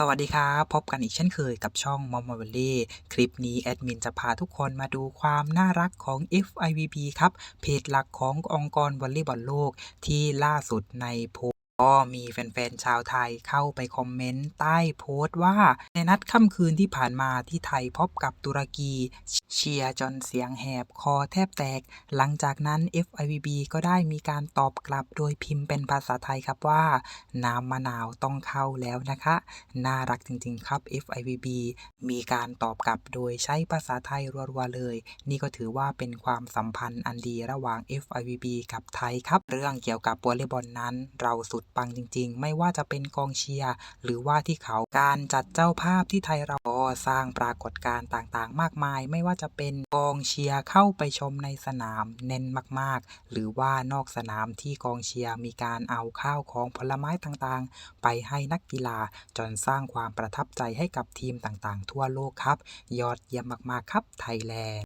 สวัสดีครับ พบกันอีกเช่นเคยกับช่อง m o m o v a l l y คลิปนี้แอดมินจะพาทุกคนมาดูความน่ารักของ FIVB ครับ เพจหลักขององค์กรวอลเลย์บอลโลกที่ล่าสุดในโพ ก็มีแฟนๆ ชาวไทยเข้าไปคอมเมนต์ใต้โพสต์ว่า ในนัดค่ำคืนที่ผ่านมาที่ไทยพบกับตุรกี เชียร์จนเสียงแหบคอแทบแตก หลังจากนั้น FIVB ก็ได้มีการตอบกลับโดยพิมพ์เป็นภาษาไทยครับว่า น้ำมะนาวต้องเข้าแล้วนะคะ น่ารักจริงๆครับ FIVB มีการตอบกลับโดยใช้ภาษาไทยรัวๆเลย นี่ก็ถือว่าเป็นความสัมพันธ์อันดีระหว่าง FIVB กับไทยครับ เรื่องเกี่ยวกับวอลเลย์บอลนั้น เราสุดปังจริง ๆ ไม่ว่าจะเป็นกองเชียร์หรือว่าที่เขาการจัดเจ้าภาพที่ไทยเราก็สร้างปรากฏการณ์ต่างๆ มากมาย ไม่ว่าจะเป็นกองเชียร์เข้าไปชมในสนามแน่นมากๆ หรือว่านอกสนามที่กองเชียร์มีการเอาข้าวของผลไม้ต่างๆ ไปให้นักกีฬาจนสร้างความประทับใจให้กับทีมต่างๆ ทั่วโลกครับ ยอดเยี่ยมมากๆครับไทยแลนด์